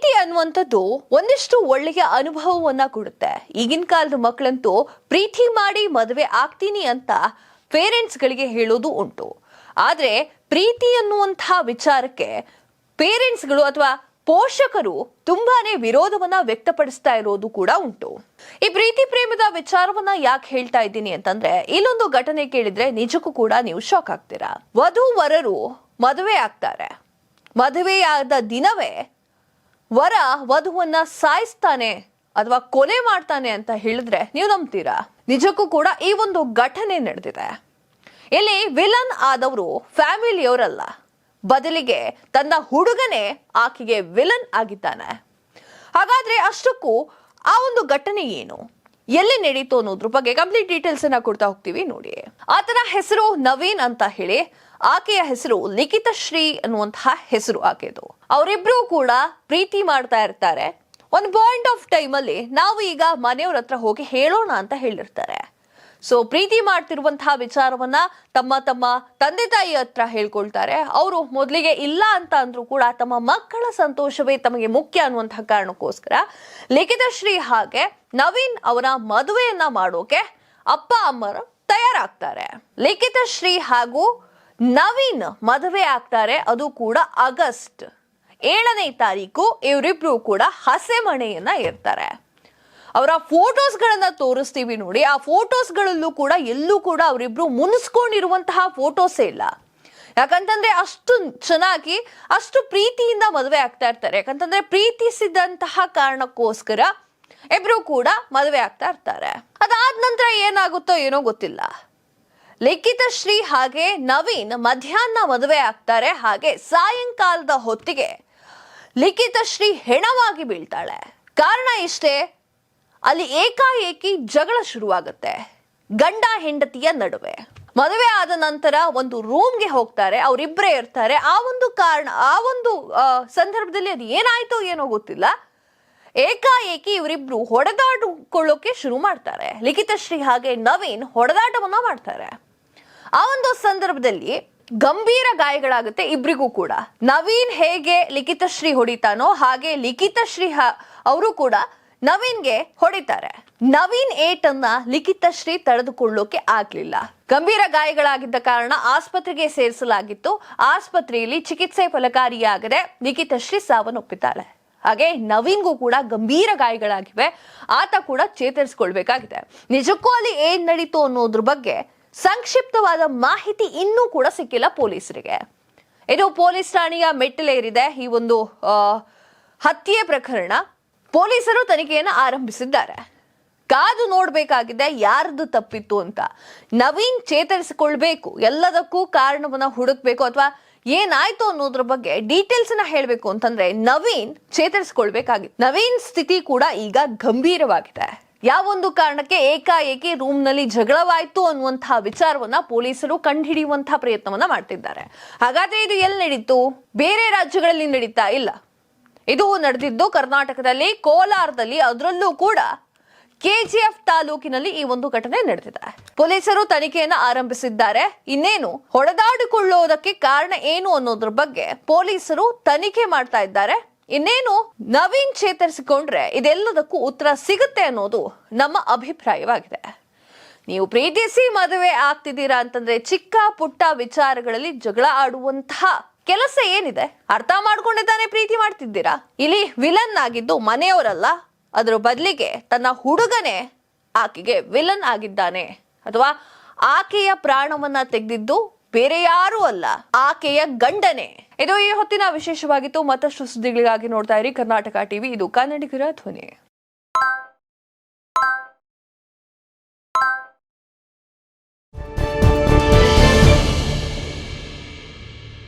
ಪ್ರೀತಿ ಅನ್ನುವಂಥದ್ದು ಒಂದಿಷ್ಟು ಒಳ್ಳೆಯ ಅನುಭವವನ್ನ ಕೊಡುತ್ತೆ. ಈಗಿನ ಕಾಲದ ಮಕ್ಕಳಂತೂ ಪ್ರೀತಿ ಮಾಡಿ ಮದುವೆ ಆಗ್ತೀನಿ ಅಂತ ಪೇರೆಂಟ್ಸ್ಗಳಿಗೆ ಹೇಳೋದು ಉಂಟು. ಆದ್ರೆ ಪ್ರೀತಿ ಅನ್ನುವಂಥ ವಿಚಾರಕ್ಕೆ ಪೇರೆಂಟ್ಸ್ಗಳು ಅಥವಾ ಪೋಷಕರು ತುಂಬಾನೇ ವಿರೋಧವನ್ನ ವ್ಯಕ್ತಪಡಿಸ್ತಾ ಇರೋದು ಕೂಡ ಉಂಟು. ಈ ಪ್ರೀತಿ ಪ್ರೇಮದ ವಿಚಾರವನ್ನ ಯಾಕೆ ಹೇಳ್ತಾ ಇದ್ದೀನಿ ಅಂತಂದ್ರೆ, ಇಲ್ಲೊಂದು ಘಟನೆ ಕೇಳಿದ್ರೆ ನಿಜಕ್ಕೂ ಕೂಡ ನೀವು ಶಾಕ್ ಆಗ್ತೀರಾ. ವಧು ವರರು ಮದುವೆ ಆಗ್ತಾರೆ. ಮದುವೆಯಾದ ದಿನವೇ ವರ ವಧುವನ್ನ ಸಾಯಿಸ್ತಾನೆ ಅಥವಾ ಕೊಲೆ ಮಾಡ್ತಾನೆ ಅಂತ ಹೇಳಿದ್ರೆ ನೀವು ನಂಬ್ತೀರಾ? ನಿಜಕ್ಕೂ ಕೂಡ ಈ ಒಂದು ಘಟನೆ ನಡೆದಿದೆ. ಇಲ್ಲಿ ವಿಲನ್ ಆದವರು ಫ್ಯಾಮಿಲಿಯವರಲ್ಲ. ಬದಲಿಗೆ ತನ್ನ ಹುಡುಗನೇ ಆಕೆಗೆ ವಿಲನ್ ಆಗಿದ್ದಾನೆ. ಹಾಗಾದ್ರೆ ಅಷ್ಟಕ್ಕೂ ಆ ಒಂದು ಘಟನೆ ಏನು? ಎಲ್ಲಿ ನಡೀತು ಅನ್ನೋದ್ರ ಬಗ್ಗೆ ಕಂಪ್ಲೀಟ್ ಡೀಟೇಲ್ಸ್ ಅನ್ನ ಕೊಡ್ತಾ ಹೋಗ್ತೀವಿ ನೋಡಿ. ಆತನ ಹೆಸರು ನವೀನ್ ಅಂತ ಹೇಳಿ, ಆಕೆಯ ಹೆಸರು ಲಿಖಿತ ಶ್ರೀ ಅನ್ನುವಂತಹ ಹೆಸರು ಆಕೆದು. ಅವರಿಬ್ರು ಕೂಡ ಪ್ರೀತಿ ಮಾಡ್ತಾ ಇರ್ತಾರೆ. ಒಂದು ಪಾಯಿಂಟ್ ಆಫ್ ಟೈಮ್ ಅಲ್ಲಿ ನಾವು ಈಗ ಮನೆಯವ್ರ ಹತ್ರ ಹೋಗಿ ಹೇಳೋಣ ಅಂತ ಹೇಳಿರ್ತಾರೆ. ಸೊ ಪ್ರೀತಿ ಮಾಡ್ತಿರುವಂತಹ ವಿಚಾರವನ್ನ ತಮ್ಮ ತಮ್ಮ ತಂದೆ ತಾಯಿ ಹತ್ರ ಹೇಳ್ಕೊಳ್ತಾರೆ. ಅವರು ಮೊದಲಿಗೆ ಇಲ್ಲ ಅಂತ ಅಂದ್ರೂ ಕೂಡ ತಮ್ಮ ಮಕ್ಕಳ ಸಂತೋಷವೇ ತಮಗೆ ಮುಖ್ಯ ಅನ್ನುವಂತಹ ಕಾರಣಕ್ಕೋಸ್ಕರ ಲಿಖಿತ ಶ್ರೀ ಹಾಗೆ ನವೀನ್ ಅವರ ಮದುವೆಯನ್ನ ಮಾಡೋಕೆ ಅಪ್ಪ, ಅಮ್ಮರು ತಯಾರಾಗ್ತಾರೆ. ಲಿಖಿತ ಶ್ರೀ ಹಾಗೂ ನವೀನ್ ಮದುವೆ ಆಗ್ತಾರೆ. ಅದು ಕೂಡ ಆಗಸ್ಟ್ ಏಳನೇ ತಾರೀಕು. ಇವರಿಬ್ರು ಕೂಡ ಹಸೆಮಣೆಯನ್ನ ಇರ್ತಾರೆ ಅವರ ಫೋಟೋಸ್ಗಳನ್ನ ತೋರಿಸ್ತೀವಿ ನೋಡಿ. ಆ ಫೋಟೋಸ್ಗಳಲ್ಲೂ ಕೂಡ ಎಲ್ಲೂ ಕೂಡ ಅವರಿಬ್ರು ಮುನಿಸ್ಕೊಂಡಿರುವಂತಹ ಫೋಟೋಸೇ ಇಲ್ಲ. ಯಾಕಂತಂದ್ರೆ ಅಷ್ಟು ಚೆನ್ನಾಗಿ, ಅಷ್ಟು ಪ್ರೀತಿಯಿಂದ ಮದುವೆ ಆಗ್ತಾ ಇರ್ತಾರೆ. ಯಾಕಂತಂದ್ರೆ ಪ್ರೀತಿಸಿದಂತಹ ಕಾರಣಕ್ಕೋಸ್ಕರ ಇಬ್ರು ಕೂಡ ಮದುವೆ ಆಗ್ತಾ ಇರ್ತಾರೆ. ಅದಾದ ನಂತರ ಏನಾಗುತ್ತೋ ಏನೋ ಗೊತ್ತಿಲ್ಲ. ಲಿಖಿತ ಶ್ರೀ ಹಾಗೆ ನವೀನ್ ಮಧ್ಯಾಹ್ನ ಮದುವೆ ಆಗ್ತಾರೆ. ಹಾಗೆ ಸಾಯಂಕಾಲದ ಹೊತ್ತಿಗೆ ಲಿಖಿತ ಶ್ರೀ ಹೆಣವಾಗಿ ಬೀಳ್ತಾಳೆ. ಕಾರಣ ಇಷ್ಟೇ ಅಲ್ಲಿ ಏಕಾಏಕಿ ಜಗಳ ಶುರುವಾಗುತ್ತೆ. ಗಂಡ ಹೆಂಡತಿಯ ನಡುವೆ. ಮದುವೆ ಆದ ನಂತರ ಒಂದು ರೂಮ್ಗೆ ಹೋಗ್ತಾರೆ. ಅವರಿಬ್ಬರೇ ಇರ್ತಾರೆ. ಆ ಒಂದು ಕಾರಣ, ಆ ಒಂದು ಸಂದರ್ಭದಲ್ಲಿ ಅದು ಏನಾಯ್ತು ಏನೋ ಗೊತ್ತಿಲ್ಲ. ಏಕಾಏಕಿ ಇವರಿಬ್ರು ಹೊಡೆದಾಡಿಕೊಳ್ಳೋಕೆ ಶುರು ಮಾಡ್ತಾರೆ. ಲಿಖಿತ ಶ್ರೀ ಹಾಗೆ ನವೀನ್ ಹೊಡೆದಾಟವನ್ನ ಮಾಡ್ತಾರೆ. ಆ ಒಂದು ಸಂದರ್ಭದಲ್ಲಿ ಗಂಭೀರ ಗಾಯಗಳಾಗುತ್ತೆ ಇಬ್ರಿಗೂ ಕೂಡ. ನವೀನ್ ಹೇಗೆ ಲಿಖಿತ ಶ್ರೀ ಹೊಡಿತಾನೋ ಹಾಗೆ ಲಿಖಿತ ಶ್ರೀ ಅವರು ಕೂಡ ನವೀನ್ಗೆ ಹೊಡಿತಾರೆ. ನವೀನ್ ಏಟನ್ನ ಲಿಖಿತ ಶ್ರೀ ತಡೆದುಕೊಳ್ಳೋಕೆ ಆಗ್ಲಿಲ್ಲ. ಗಂಭೀರ ಗಾಯಗಳಾಗಿದ್ದ ಕಾರಣ ಆಸ್ಪತ್ರೆಗೆ ಸೇರಿಸಲಾಗಿತ್ತು. ಆಸ್ಪತ್ರೆಯಲ್ಲಿ ಚಿಕಿತ್ಸೆ ಫಲಕಾರಿಯಾಗದೆ ಲಿಖಿತ ಶ್ರೀ ಸಾವನ್ನಪ್ಪಿದ್ದಾಳೆ. ಹಾಗೆ ನವೀನ್ಗೂ ಕೂಡ ಗಂಭೀರ ಗಾಯಗಳಾಗಿವೆ. ಆತ ಕೂಡ ಚೇತರಿಸಿಕೊಳ್ಬೇಕಾಗಿದೆ. ನಿಜಕ್ಕೂ ಅಲ್ಲಿ ಏನ್ ನಡೀತು ಅನ್ನೋದ್ರ ಬಗ್ಗೆ ಸಂಕ್ಷಿಪ್ತವಾದ ಮಾಹಿತಿ ಇನ್ನೂ ಕೂಡ ಸಿಕ್ಕಿಲ್ಲ ಪೊಲೀಸರಿಗೆ. ಇದು ಪೊಲೀಸ್ ಠಾಣೆಯ ಮೆಟ್ಟಿಲೇರಿದೆ. ಈ ಒಂದು ಹತ್ಯೆ ಪ್ರಕರಣ. ಪೊಲೀಸರು ತನಿಖೆಯನ್ನು ಆರಂಭಿಸಿದ್ದಾರೆ. ಕಾದು ನೋಡಬೇಕಾಗಿದೆ ಯಾರದು ತಪ್ಪಿತ್ತು ಅಂತ. ನವೀನ್ ಚೇತರಿಸಿಕೊಳ್ಬೇಕು, ಎಲ್ಲದಕ್ಕೂ ಕಾರಣವನ್ನ ಹುಡುಕ್ಬೇಕು ಅಥವಾ ಏನಾಯ್ತು ಅನ್ನೋದ್ರ ಬಗ್ಗೆ ಡೀಟೇಲ್ಸ್ನ ಹೇಳಬೇಕು ಅಂತಂದ್ರೆ ನವೀನ್ ಚೇತರಿಸಿಕೊಳ್ಬೇಕಾಗಿತ್ತು ನವೀನ್ ಸ್ಥಿತಿ ಕೂಡ ಈಗ ಗಂಭೀರವಾಗಿದೆ. ಯಾವೊಂದು ಕಾರಣಕ್ಕೆ ಏಕಾಏಕಿ ರೂಮ್ನಲ್ಲಿ ಜಗಳವಾಯ್ತು ಅನ್ನುವಂತಹ ವಿಚಾರವನ್ನ ಪೊಲೀಸರು ಕಂಡುಹಿಡಿಯುವಂತಹ ಪ್ರಯತ್ನವನ್ನ ಮಾಡ್ತಿದ್ದಾರೆ. ಹಾಗಾದ್ರೆ ಇದು ಎಲ್ಲಿ ನಡೀತು? ಬೇರೆ ರಾಜ್ಯಗಳಲ್ಲಿ ನಡೀತಾ ಇಲ್ಲ. ಇದು ನಡೆದಿದ್ದು ಕರ್ನಾಟಕದಲ್ಲಿ, ಕೋಲಾರದಲ್ಲಿ, ಅದರಲ್ಲೂ ಕೂಡ ಕೆಜಿಎಫ್ ತಾಲೂಕಿನಲ್ಲಿ ಈ ಒಂದು ಘಟನೆ ನಡೆದಿದೆ. ಪೊಲೀಸರು ತನಿಖೆಯನ್ನು ಆರಂಭಿಸಿದ್ದಾರೆ. ಇನ್ನೇನು ಹೊಡೆದಾಡಿಕೊಳ್ಳೋದಕ್ಕೆ ಕಾರಣ ಏನು ಅನ್ನೋದ್ರ ಬಗ್ಗೆ ಪೊಲೀಸರು ತನಿಖೆ ಮಾಡ್ತಾ ಇದ್ದಾರೆ. ಇನ್ನೇನು ನವೀನ್ ಚೇತರಿಸಿಕೊಂಡ್ರೆ ಇದೆಲ್ಲದಕ್ಕೂ ಉತ್ತರ ಸಿಗುತ್ತೆ ಅನ್ನೋದು ನಮ್ಮ ಅಭಿಪ್ರಾಯವಾಗಿದೆ. ನೀವು ಪ್ರೀತಿಸಿ ಮದುವೆ ಆಗ್ತಿದ್ದೀರಾ ಅಂತಂದ್ರೆ ಚಿಕ್ಕ ಪುಟ್ಟ ವಿಚಾರಗಳಲ್ಲಿ ಜಗಳ ಆಡುವಂತಹ ಕೆಲಸ ಏನಿದೆ? ಅರ್ಥ ಮಾಡ್ಕೊಂಡಿದ್ದಾನೆ ಪ್ರೀತಿ ಮಾಡ್ತಿದ್ದೀರಾ? ಇಲ್ಲಿ ವಿಲನ್ ಆಗಿದ್ದು ಮನೆಯವರಲ್ಲ. ಅದರ ಬದಲಿಗೆ ತನ್ನ ಹುಡುಗನೇ ಆಕೆಗೆ ವಿಲನ್ ಆಗಿದ್ದಾನೆ. ಅಥವಾ ಆಕೆಯ ಪ್ರಾಣವನ್ನ ತೆಗೆದಿದ್ದು ಬೇರೆ ಯಾರೂ ಅಲ್ಲ, ಆಕೆಯ ಗಂಡನೇ. ಇದು ಈ ಹೊತ್ತಿನ ವಿಶೇಷವಾಗಿತ್ತು. ಮತ್ತಷ್ಟು ಸುದ್ದಿಗಳಿಗಾಗಿ ನೋಡ್ತಾ ಇರಿ ಕರ್ನಾಟಕ ಟಿವಿ. ಇದು ಕನ್ನಡಿಗರ ಧ್ವನಿ.